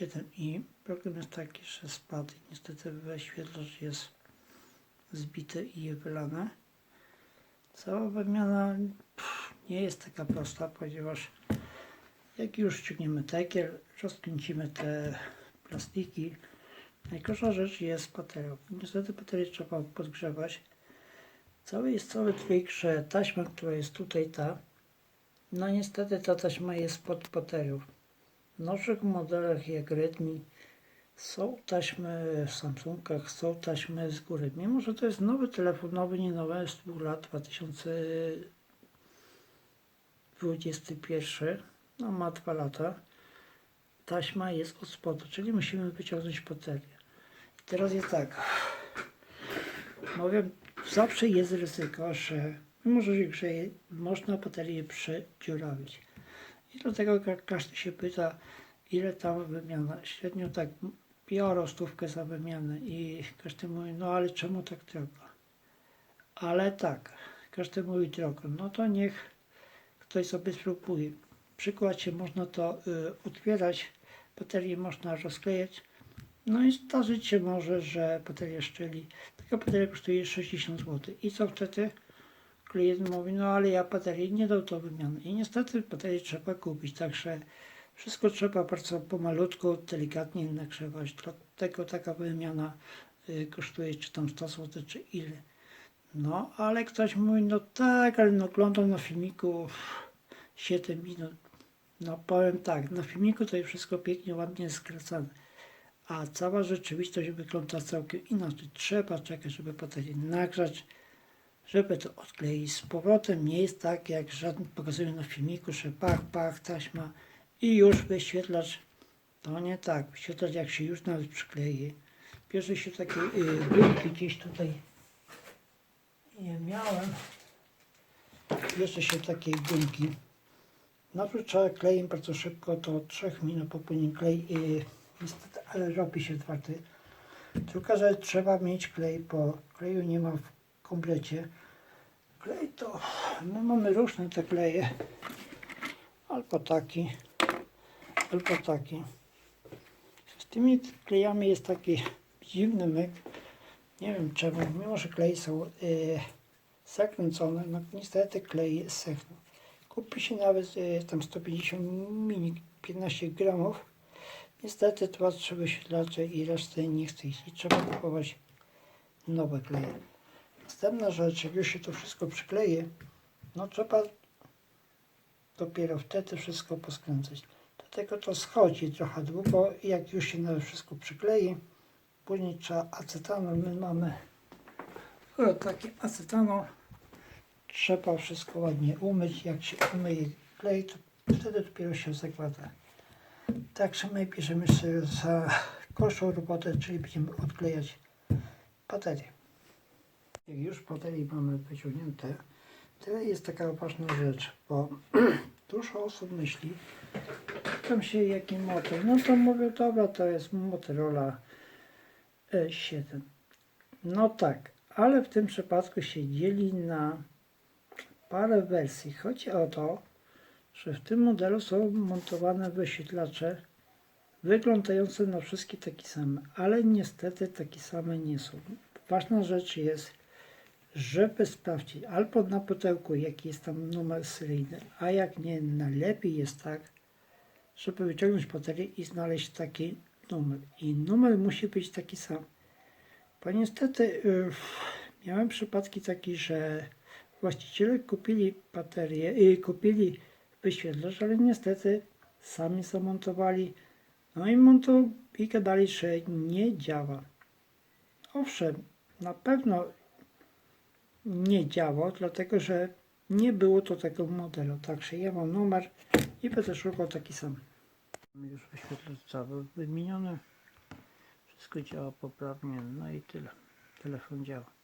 7i. Problem jest taki, że spadł niestety wyświetlacz jest zbity i wylane. Cała wymiana pff, nie jest taka prosta, ponieważ jak już ściągniemy tekiel, rozkręcimy te plastiki, najgorsza rzecz jest bateria. Niestety baterię trzeba podgrzewać. Cały jest cały trik, że taśma, która jest tutaj ta, no niestety ta taśma jest pod baterią. W nowszych modelach jak Redmi są taśmy w Samsungach, są taśmy z góry. Mimo, że to jest nowy telefon, nowy, nie nowy, z dwóch lat, 2021, no ma dwa lata, taśma jest od spodu, czyli musimy wyciągnąć baterię. I teraz jest tak, mówię, zawsze jest ryzyko, że mimo, że można baterię przedziurawić. I dlatego ka- każdy się pyta, ile tam wymiana. Średnio tak biorą stówkę za wymianę i każdy mówi, no ale czemu tak drogo? Ale tak, każdy mówi drogo, no to niech ktoś sobie spróbuje. Przykładzie można to y, otwierać, baterię można rozklejać, no i zdarzyć się może, że bateria szczeli. Taka bateria kosztuje 60 zł. I co wtedy? Klient mówi, no ale ja baterii nie dał do wymiany. I niestety baterię trzeba kupić, także wszystko trzeba bardzo pomalutku, delikatnie nagrzewać. Dlatego taka wymiana y, kosztuje czy tam 100 zł, czy ile. No, ale ktoś mówi, no tak, ale no oglądam na filmiku 7 minut. No powiem tak, na filmiku to jest wszystko pięknie, ładnie skracane. A cała rzeczywistość wygląda całkiem inaczej. Trzeba czekać, żeby baterię nagrzać, żeby to odkleić z powrotem. Nie jest tak, jak żaden pokazuje na filmiku, że pach, pach, taśma i już wyświetlacz. To nie tak. Wyświetlacz jak się już nawet przyklei. Bierze się takie y, gumki gdzieś tutaj. Nie miałem. Bierze się takie gumki. Najpierw trzeba klejem bardzo szybko, to 3 minut popłynie klej, y, niestety, ale robi się twardy. Druga rzecz, trzeba mieć klej, bo kleju nie ma w komplecie. Klej to, my mamy różne te kleje, albo taki, albo taki. Z tymi klejami jest taki dziwny myk, nie wiem czemu, mimo że kleje są y, zakręcone, no niestety klej sechną. Kupi się nawet y, tam 150 mini, 15 gramów. Niestety dwa, trzy wyświetlacze i reszty nie chce. I trzeba kupować nowe kleje. Następna rzecz, jak już się to wszystko przykleje, no trzeba dopiero wtedy wszystko poskręcać. Dlatego to schodzi trochę długo i jak już się nawet wszystko przyklei, później trzeba acetanol, my mamy o, taki acetanol, trzeba wszystko ładnie umyć, jak się umyje klej, to wtedy dopiero się zakłada. Także my bierzemy sobie za gorszą robotę, czyli będziemy odklejać baterię. Jak już baterie mamy wyciągnięte, tyle jest taka ważna rzecz, bo dużo osób myśli, pytam się jaki motor, no to mówię, dobra, to jest Motorola E7. No tak, ale w tym przypadku się dzieli na parę wersji. Chodzi o to, że w tym modelu są montowane wyświetlacze wyglądające na wszystkie takie same, ale niestety takie same nie są. Ważna rzecz jest, żeby sprawdzić albo na pudełku jaki jest tam numer seryjny, a jak nie, najlepiej jest tak, żeby wyciągnąć baterię i znaleźć taki numer. I numer musi być taki sam. Bo niestety y, miałem przypadki takie, że właściciele kupili baterię, y, kupili wyświetlacz, ale niestety sami zamontowali. No i montu i gadali, że nie działa. Owszem, na pewno nie działa, dlatego że nie było to tego modelu. Także ja mam numer i będę szukał taki sam. Już wyświetlacz cały wymieniony. Wszystko działa poprawnie, no i tyle. Telefon działa.